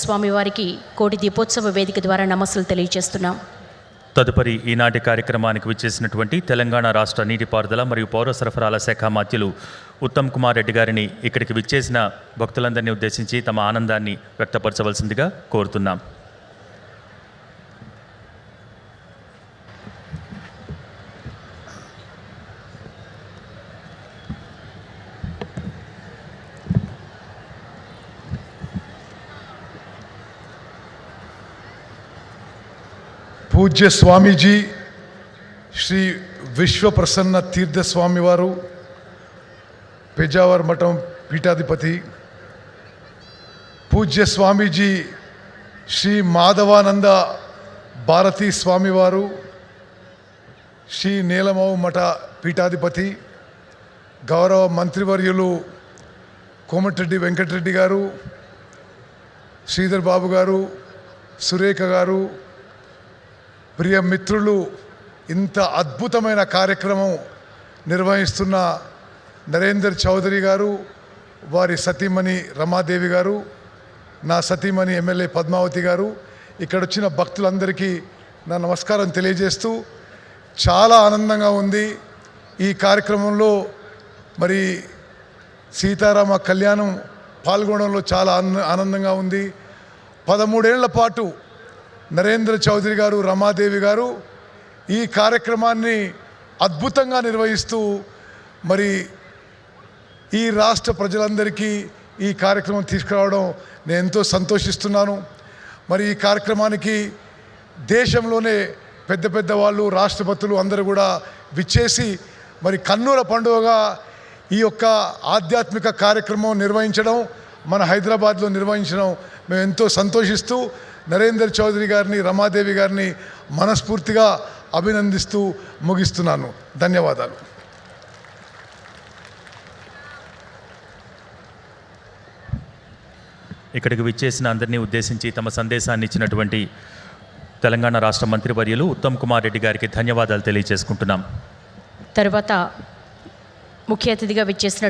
స్వామి వారికి కోటి దీపోత్సవ వేదిక ద్వారా నమస్సులు తెలియజేస్తున్నాం. తదుపరి ఈనాటి కార్యక్రమానికి విచ్చేసినటువంటి తెలంగాణ రాష్ట్ర నీటిపారుదల మరియు పౌర సరఫరాల శాఖ మాత్యులు ఉత్తమ్ కుమార్ రెడ్డి గారిని ఇక్కడికి విచ్చేసిన భక్తులందరినీ ఉద్దేశించి తమ ఆనందాన్ని వ్యక్తపరచవలసిందిగా కోరుతున్నాం. పూజ్య స్వామీజీ శ్రీ విశ్వప్రసన్న తీర్థస్వామివారు పెజావర్ మఠం పీఠాధిపతి పూజ్య స్వామీజీ శ్రీ మాధవానంద భారతీ స్వామివారు శ్రీ నీలమవు మఠ పీఠాధిపతి గౌరవ మంత్రివర్యులు కోమటిరెడ్డి వెంకటరెడ్డి గారు శ్రీధర్ బాబు గారు సురేఖ గారు ప్రియ మిత్రులు ఇంత అద్భుతమైన కార్యక్రమం నిర్వహిస్తున్న నరేందర్ చౌదరి గారు వారి సతీమణి రమాదేవి గారు నా సతీమణి ఎమ్మెల్యే పద్మావతి గారు ఇక్కడ వచ్చిన భక్తులందరికీ నా నమస్కారం తెలియజేస్తూ చాలా ఆనందంగా ఉంది. ఈ కార్యక్రమంలో మరి సీతారామ కళ్యాణం పాల్గొనడంలో చాలా ఆనందంగా ఉంది. పదమూడేళ్ళ పాటు నరేంద్ర చౌదరి గారు రమాదేవి గారు ఈ కార్యక్రమాన్ని అద్భుతంగా నిర్వహిస్తూ మరి ఈ రాష్ట్ర ప్రజలందరికీ ఈ కార్యక్రమం తీసుకురావడం నేను ఎంతో సంతోషిస్తున్నాను. మరి ఈ కార్యక్రమానికి దేశంలోనే పెద్ద పెద్ద వాళ్ళు రాష్ట్రపతులు అందరూ కూడా విచ్చేసి మరి కన్నుల పండుగగా ఈ యొక్క ఆధ్యాత్మిక కార్యక్రమం నిర్వహించడం మన హైదరాబాద్లో నిర్వహించడం మేము ఎంతో సంతోషిస్తూ నరేందర్ చౌదరి గారిని రమాదేవి గారిని మనస్ఫూర్తిగా అభినందిస్తూ ముగిస్తున్నాను. ధన్యవాదాలు. ఇక్కడికి విచ్చేసిన అందరినీ ఉద్దేశించి తమ సందేశాన్ని ఇచ్చినటువంటి తెలంగాణ రాష్ట్ర మంత్రివర్యులు ఉత్తమ్ కుమార్ రెడ్డి గారికి ధన్యవాదాలు తెలియజేసుకుంటున్నాం. తర్వాత ముఖ్య అతిథిగా విచ్చేసిన